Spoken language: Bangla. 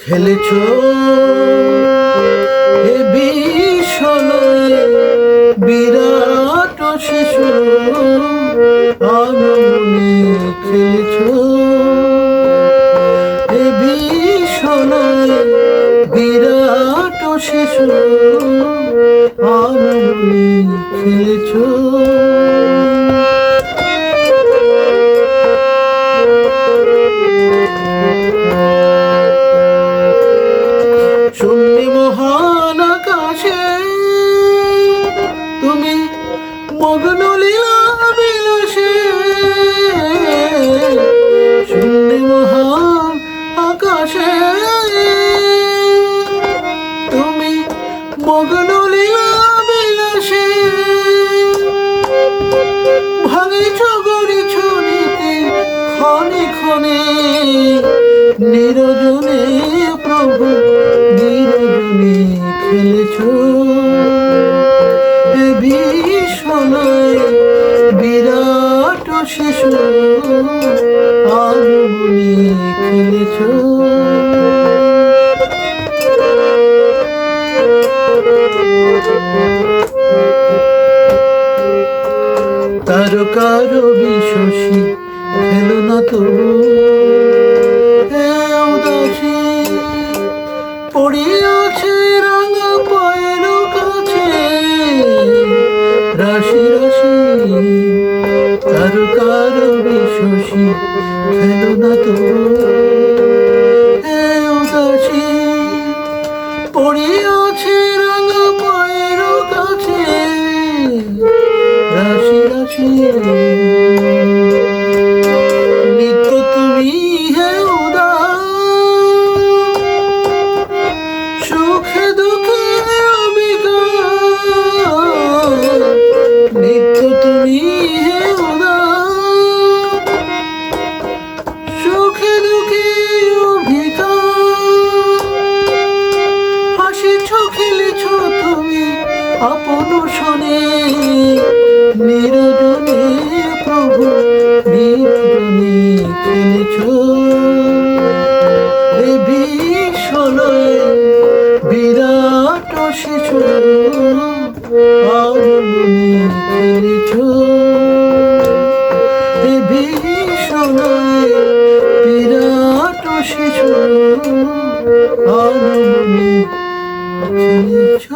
খেলেছ? এ বিষণয়ে বিরাট শিশু আনমনে খেলেছ। এ বিষণয়ে বিরাট শিশু আনমনে খেলেছ। মগ্ন লীলা বিলাসে শূন্য মহান আকাশে তুমি মগ্ন লীলা বিলাসে ভাঙিছ গড়িছ নীতি ক্ষণে ক্ষণে নিরজনে প্রভু নিরজনে খেলেছ শিশু আগুনে খেলেছ তার কারও বিশ্বসী খেলো না তো খেলো না তো উদাসী পড়িয়াছে রাঙা মায়ের কাছে রাশি রাশি আপন শোনে নিরজনে প্রভু নিরজনে খেলেছ দেবী শোনয় বিরাট শিশু আগুনি খেলেছ দেবী শোনয় বিরাট শিশু আগুনি খেলেছ